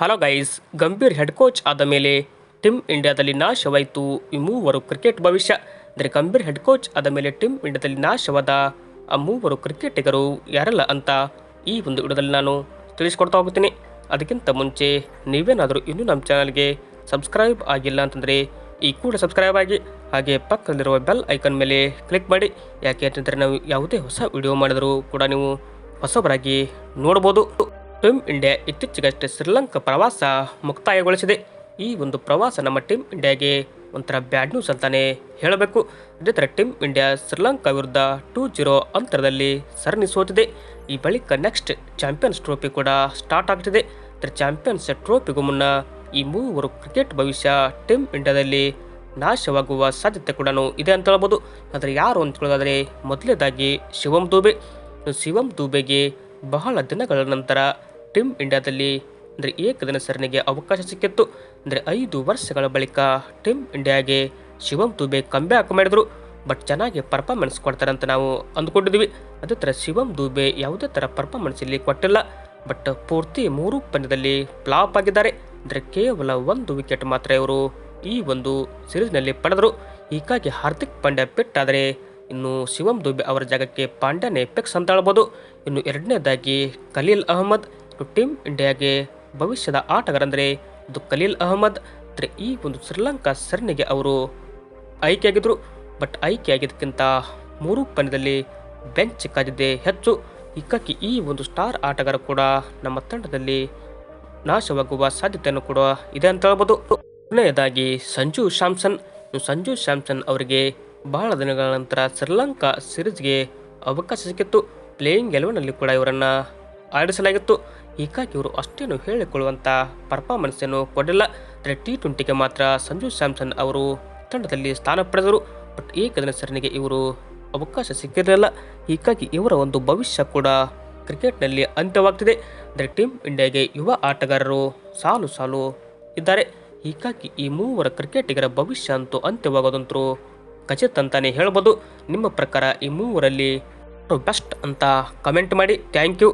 Hello guys, Gambhir head coach ಆದ ಮೇಲೆ team ಇಂಡಿಯಾದಲ್ಲಿ ನಾಶವಾಯಿತು. ಈ ಮೂವರು ಕ್ರಿಕೆಟ್ ಭವಿಷ್ಯ. ಅಂದರೆ ಗಂಭೀರ್ ಹೆಡ್ ಕೋಚ್ ಆದ ಮೇಲೆ ಟೀಮ್ ಇಂಡಿಯಾದಲ್ಲಿ ನಾಶವಾದ ಆ ಮೂವರು ಕ್ರಿಕೆಟಿಗರು ಯಾರಲ್ಲ ಅಂತ ಈ ಒಂದು ವಿಡಿಯೋದಲ್ಲಿ ನಾನು ತಿಳಿಸ್ಕೊಡ್ತಾ ಹೋಗ್ತೀನಿ. ಅದಕ್ಕಿಂತ ಮುಂಚೆ ನೀವೇನಾದರೂ ಇನ್ನೂ ನಮ್ಮ ಚಾನಲ್ಗೆ ಸಬ್ಸ್ಕ್ರೈಬ್ ಆಗಿಲ್ಲ ಅಂತಂದರೆ ಈ ಕೂಡ ಸಬ್ಸ್ಕ್ರೈಬ್ ಆಗಿ, ಹಾಗೆ ಪಕ್ಕದಲ್ಲಿರುವ ಬೆಲ್ ಐಕನ್ ಮೇಲೆ ಕ್ಲಿಕ್ ಮಾಡಿ. ಯಾಕೆ ಅಂತಂದರೆ ನಾವು ಯಾವುದೇ ಹೊಸ ವಿಡಿಯೋ ಮಾಡಿದರೂ ಕೂಡ ನೀವು ಹೊಸಬರಾಗಿ ನೋಡ್ಬೋದು. ಟೀಮ್ ಇಂಡಿಯಾ ಇತ್ತೀಚೆಗಷ್ಟೇ ಶ್ರೀಲಂಕಾ ಪ್ರವಾಸ ಮುಕ್ತಾಯಗೊಳಿಸಿದೆ. ಈ ಒಂದು ಪ್ರವಾಸ ನಮ್ಮ ಟೀಮ್ ಇಂಡಿಯಾಗೆ ಒಂಥರ ಬ್ಯಾಡ್ ನ್ಯೂಸ್ ಅಂತಾನೆ ಹೇಳಬೇಕು. ಅದೇ ಥರ ಟೀಮ್ ಇಂಡಿಯಾ ಶ್ರೀಲಂಕಾ ವಿರುದ್ಧ ಟೂ ಜೀರೋ ಅಂತರದಲ್ಲಿ ಸರಣಿ ಸೋತಿದೆ. ಈ ಬಳಿಕ ನೆಕ್ಸ್ಟ್ ಚಾಂಪಿಯನ್ಸ್ ಟ್ರೋಫಿ ಕೂಡ ಸ್ಟಾರ್ಟ್ ಆಗ್ತಿದೆ. ಅದರ ಚಾಂಪಿಯನ್ಸ್ ಟ್ರೋಫಿಗೂ ಮುನ್ನ ಈ ಮೂವರು ಕ್ರಿಕೆಟ್ ಭವಿಷ್ಯ ಟೀಮ್ ಇಂಡಿಯಾದಲ್ಲಿ ನಾಶವಾಗುವ ಸಾಧ್ಯತೆ ಕೂಡ ಇದೆ ಅಂತ ಹೇಳ್ಬೋದು. ಆದರೆ ಯಾರು ಅಂತ ಹೇಳೋದಾದರೆ ಮೊದಲನೇದಾಗಿ ಶಿವಂ ದೂಬೆ. ಶಿವಂ ದೂಬೆಗೆ ಬಹಳ ದಿನಗಳ ನಂತರ ಟೀಮ್ ಇಂಡಿಯಾದಲ್ಲಿ ಅಂದರೆ ಏಕದಿನ ಸರಣಿಗೆ ಅವಕಾಶ ಸಿಕ್ಕಿತ್ತು. ಅಂದರೆ ಐದು ವರ್ಷಗಳ ಬಳಿಕ ಟೀಮ್ ಇಂಡಿಯಾಗೆ ಶಿವಂ ದುಬೆ ಕಂಬ್ಯಾಕ್ ಮಾಡಿದರು. ಬಟ್ ಚೆನ್ನಾಗಿ ಪರ್ಫಾರ್ಮೆನ್ಸ್ ಕೊಡ್ತಾರೆ ಅಂತ ನಾವು ಅಂದ್ಕೊಂಡಿದ್ವಿ ಅದೇ ಥರ ಶಿವಂ ದುಬೆ ಯಾವುದೇ ಥರ ಪರ್ಫಾರ್ಮೆನ್ಸ್ ಇಲ್ಲಿ ಕೊಟ್ಟಿಲ್ಲ. ಬಟ್ ಪೂರ್ತಿ ಮೂರು ಪಂದ್ಯದಲ್ಲಿ ಫ್ಲಾಪ್ ಆಗಿದ್ದಾರೆ. ಅಂದರೆ ಕೇವಲ ಒಂದು ವಿಕೆಟ್ ಮಾತ್ರ ಇವರು ಈ ಒಂದು ಸೀರೀಸ್ನಲ್ಲಿ ಪಡೆದರು. ಹೀಗಾಗಿ ಹಾರ್ದಿಕ್ ಪಾಂಡ್ಯ ಪೆಟ್ಟಾದರೆ ಇನ್ನು ಶಿವಂ ದುಬೆ ಅವರ ಜಾಗಕ್ಕೆ ಪಾಂಡ್ಯನೇ ಪೆಕ್ಸ್ ಅಂತ ಹೇಳ್ಬೋದು. ಇನ್ನು ಎರಡನೇದಾಗಿ ಖಲೀಲ್ ಅಹಮದ್. ಟೀಮ್ ಇಂಡಿಯಾಗೆ ಭವಿಷ್ಯದ ಆಟಗಾರಂದರೆ ಅದು ಖಲೀಲ್ ಅಹಮದ್. ಅಂದರೆ ಈ ಒಂದು ಶ್ರೀಲಂಕಾ ಸರಣಿಗೆ ಅವರು ಆಯ್ಕೆಯಾಗಿದ್ದರು. ಬಟ್ ಆಯ್ಕೆಯಾಗಿದ್ದಕ್ಕಿಂತ ಮೂರು ಪಂದ್ಯದಲ್ಲಿ ಬೆಂಚ್ ಕಾದಿದ್ದೆ ಹೆಚ್ಚು. ಇಕ್ಕಕ್ಕೆ ಈ ಒಂದು ಸ್ಟಾರ್ ಆಟಗಾರ ಕೂಡ ನಮ್ಮ ತಂಡದಲ್ಲಿ ನಾಶವಾಗುವ ಸಾಧ್ಯತೆಯನ್ನು ಕೂಡ ಇದೆ ಅಂತ ಹೇಳ್ಬೋದು. ಕೊನೆಯದಾಗಿ ಸಂಜು ಶ್ಯಾಮ್ಸನ್. ಸಂಜು ಶ್ಯಾಮ್ಸನ್ ಅವರಿಗೆ ಬಹಳ ದಿನಗಳ ನಂತರ ಶ್ರೀಲಂಕಾ ಸಿರೀಸ್ಗೆ ಅವಕಾಶ ಸಿಕ್ಕಿತ್ತು. ಪ್ಲೇಯಿಂಗ್ ಎಲೆವನಲ್ಲಿ ಕೂಡ ಇವರನ್ನು ಆಡಿಸಲಾಗಿತ್ತು. ಹೀಗಾಗಿ ಇವರು ಅಷ್ಟೇನು ಹೇಳಿಕೊಳ್ಳುವಂಥ ಪರ್ಫಾರ್ಮೆನ್ಸ್ ಏನು ಕೊಡಲಿಲ್ಲ. ಆದರೆ ಟಿ ಟ್ವೆಂಟಿಗೆ ಮಾತ್ರ ಸಂಜು ಸ್ಯಾಮ್ಸನ್ ಅವರು ತಂಡದಲ್ಲಿ ಸ್ಥಾನ ಪಡೆದರು. ಬಟ್ ಏಕದಿನ ಸರಣಿಗೆ ಇವರು ಅವಕಾಶ ಸಿಕ್ಕಿರಲಿಲ್ಲ. ಹೀಗಾಗಿ ಇವರ ಒಂದು ಭವಿಷ್ಯ ಕೂಡ ಕ್ರಿಕೆಟ್ನಲ್ಲಿ ಅಂತ್ಯವಾಗ್ತಿದೆ. ಅಂದರೆ ಟೀಮ್ ಇಂಡಿಯಾಗೆ ಯುವ ಆಟಗಾರರು ಸಾಲು ಸಾಲು ಇದ್ದಾರೆ. ಹೀಗಾಗಿ ಈ ಮೂವರ ಕ್ರಿಕೆಟಿಗರ ಭವಿಷ್ಯ ಅಂತೂ ಅಂತ್ಯವಾಗೋದಂತೂ ಖಚಿತ ಅಂತಾನೆ ಹೇಳ್ಬೋದು. ನಿಮ್ಮ ಪ್ರಕಾರ ಈ ಮೂವರಲ್ಲಿ ಬೆಸ್ಟ್ ಅಂತ ಕಮೆಂಟ್ ಮಾಡಿ. Thank you